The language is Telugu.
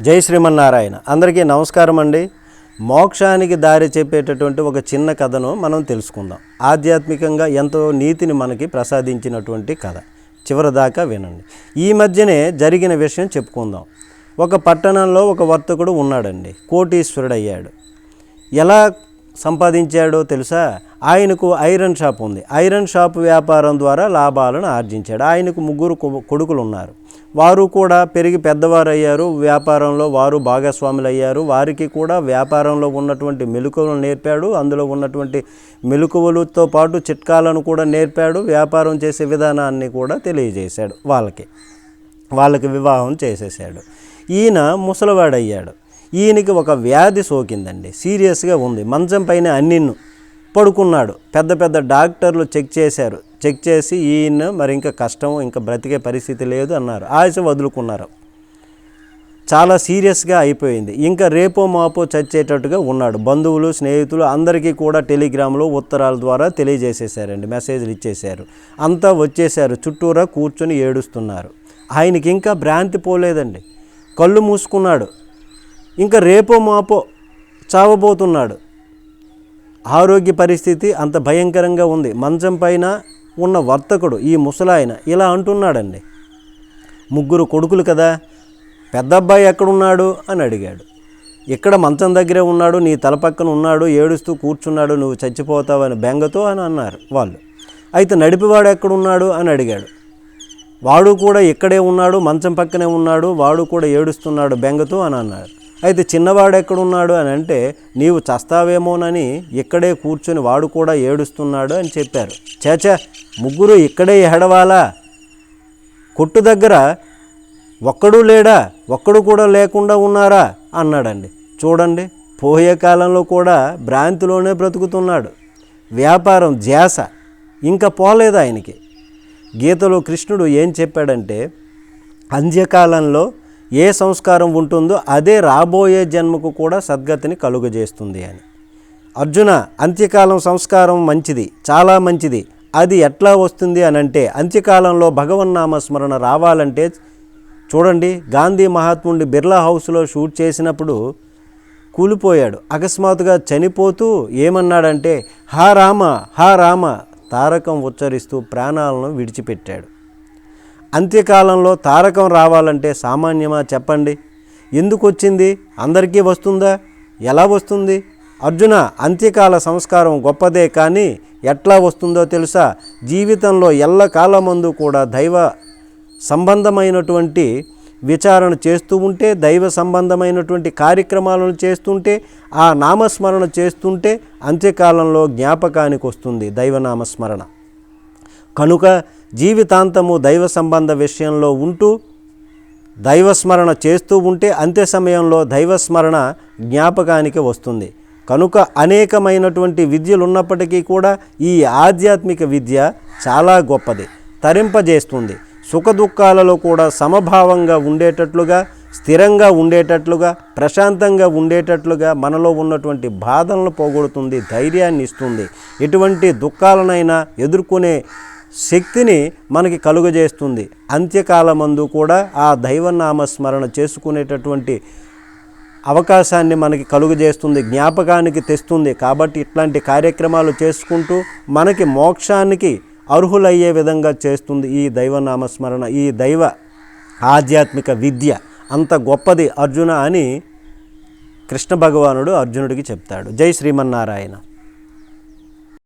జై శ్రీమన్నారాయణ. అందరికీ నమస్కారం అండి. మోక్షానికి దారి చెప్పేటటువంటి ఒక చిన్న కథను మనం తెలుసుకుందాం. ఆధ్యాత్మికంగా ఎంతో నీతిని మనకి ప్రసాదించినటువంటి కథ. చివరిదాకా వినండి. ఈ మధ్యనే జరిగిన విషయం చెప్పుకుందాం. ఒక పట్టణంలో ఒక వర్తకుడు ఉన్నాడండి. కోటీశ్వరుడు అయ్యాడు ఎలా సంపాదించాడో తెలుసా? ఆయనకు ఐరన్ షాప్ ఉంది. ఐరన్ షాప్ వ్యాపారం ద్వారా లాభాలను ఆర్జించాడు. ఆయనకు ముగ్గురు కొడుకులు ఉన్నారు వారు కూడా పెరిగి పెద్దవారు అయ్యారు వ్యాపారంలో వారు భాగస్వాములు అయ్యారు వారికి కూడా వ్యాపారంలో ఉన్నటువంటి మెలకువలు నేర్పాడు. అందులో ఉన్నటువంటి మెలకువలతో పాటు చిట్కాలను కూడా నేర్పాడు. వ్యాపారం చేసే విధానాన్ని కూడా తెలియజేశాడు వాళ్ళకి. వాళ్ళకి వివాహం చేసేసాడు ఈయన ముసలివాడయ్యాడు. ఈయనకి ఒక వ్యాధి సోకిందండి. సీరియస్గా ఉంది. మంచం పైన అన్నిన్ను పడుకున్నాడు. పెద్ద పెద్ద డాక్టర్లు చెక్ చేశారు. చెక్ చేసి ఈయన మరి ఇంకా కష్టం ఇంకా బ్రతికే పరిస్థితి లేదు అన్నారు. ఆశ వదులుకున్నారు. చాలా సీరియస్గా అయిపోయింది. ఇంకా రేపో మాపో చచ్చేటట్టుగా ఉన్నాడు. బంధువులు స్నేహితులు అందరికీ కూడా టెలిగ్రామ్లో ఉత్తరాల ద్వారా తెలియజేసేసారండి మెసేజ్లు ఇచ్చేశారు. అంతా వచ్చేసారు చుట్టూరా కూర్చొని ఏడుస్తున్నారు. ఆయనకి ఇంకా భ్రాంతి పోలేదండి. కళ్ళు మూసుకున్నాడు. ఇంకా రేపో మాపో చావబోతున్నాడు. ఆరోగ్య పరిస్థితి అంత భయంకరంగా ఉంది. మంచం పైన ఉన్న వర్తకుడు ఈ ముసలాయన ఇలా అంటున్నాడండి. ముగ్గురు కొడుకులు కదా పెద్ద అబ్బాయి ఎక్కడున్నాడు అని అడిగాడు. ఇక్కడ మంచం దగ్గరే ఉన్నాడు నీ తల పక్కన ఉన్నాడు ఏడుస్తూ కూర్చున్నాడు నువ్వు చచ్చిపోతావని బెంగతో అని అన్నారు వాళ్ళు. అయితే నడిపివాడు ఎక్కడున్నాడు అని అడిగాడు. వాడు కూడా ఇక్కడే ఉన్నాడు మంచం పక్కనే ఉన్నాడు వాడు కూడా ఏడుస్తున్నాడు బెంగతో అని అన్నారు. అయితే చిన్నవాడు ఎక్కడున్నాడు అని అంటే నీవు చస్తావేమోనని ఇక్కడే కూర్చొని వాడు కూడా ఏడుస్తున్నాడు అని చెప్పారు. చేచా ముగ్గురు ఇక్కడే ఏడవాలా? కొట్టు దగ్గర ఒక్కడు లేడా? ఒక్కడు కూడా లేకుండా ఉన్నారా? అన్నాడండి. చూడండి పోయే కాలంలో కూడా భ్రాంతిలోనే బ్రతుకుతున్నాడు. వ్యాపారం ధ్యాస. ఇంకా పోలేదు ఆయనకి. గీతలో కృష్ణుడు ఏం చెప్పాడంటే అంత్యకాలంలో ఏ సంస్కారం ఉంటుందో అదే రాబోయే జన్మకు కూడా సద్గతిని కలుగజేస్తుంది అని. అర్జున అంత్యకాలం సంస్కారం మంచిది చాలా మంచిది. అది ఎట్లా వస్తుంది అని అంటే అంత్యకాలంలో భగవన్నామ స్మరణ రావాలంటే చూడండి గాంధీ మహాత్ముడి బిర్లా హౌస్లో షూట్ చేసినప్పుడు కూలిపోయాడు. అకస్మాత్తుగా చనిపోతూ ఏమన్నాడంటే హా రామ హా రామ తారకం ఉచ్చరిస్తూ ప్రాణాలను విడిచిపెట్టాడు. అంత్యకాలంలో తారకం రావాలంటే సామాన్యమా చెప్పండి? ఎందుకు వచ్చింది అందరికీ వస్తుందా? ఎలా వస్తుంది? అర్జున అంత్యకాల సంస్కారం గొప్పదే కానీ ఎట్లా వస్తుందో తెలుసా? జీవితంలో ఎల్లకాలమందు కూడా దైవ సంబంధమైనటువంటి విచారణ చేస్తూ ఉంటే దైవ సంబంధమైనటువంటి కార్యక్రమాలను చేస్తుంటే ఆ నామస్మరణ చేస్తుంటే అంత్యకాలంలో జ్ఞాపకానికి వస్తుంది దైవనామస్మరణ. కనుక జీవితాంతము దైవ సంబంధ విషయంలో ఉంటూ దైవస్మరణ చేస్తూ ఉంటే అంత్య సమయంలో దైవస్మరణ జ్ఞాపకానికి వస్తుంది. కనుక అనేకమైనటువంటి విద్యలు ఉన్నప్పటికీ కూడా ఈ ఆధ్యాత్మిక విద్య చాలా గొప్పది. తరింపజేస్తుంది. సుఖదుఖాలలో కూడా సమభావంగా ఉండేటట్లుగా స్థిరంగా ఉండేటట్లుగా ప్రశాంతంగా ఉండేటట్లుగా మనలో ఉన్నటువంటి బాధలను పోగొడుతుంది ధైర్యాన్ని ఇస్తుంది. ఎటువంటి దుఃఖాలనైనా ఎదుర్కొనే శక్తిని మనకి కలుగజేస్తుంది. అంత్యకాలమందు కూడా ఆ దైవనామస్మరణ చేసుకునేటటువంటి అవకాశాన్ని మనకి కలుగజేస్తుంది జ్ఞాపకానికి తెస్తుంది. కాబట్టి ఇట్లాంటి కార్యక్రమాలు చేసుకుంటూ మనకి మోక్షానికి అర్హులయ్యే విధంగా చేస్తుంది ఈ దైవనామస్మరణ ఈ దైవ ఆధ్యాత్మిక విద్య. అంత గొప్పది అర్జున అని కృష్ణ భగవానుడు అర్జునుడికి చెప్తాడు. జై శ్రీమన్నారాయణ.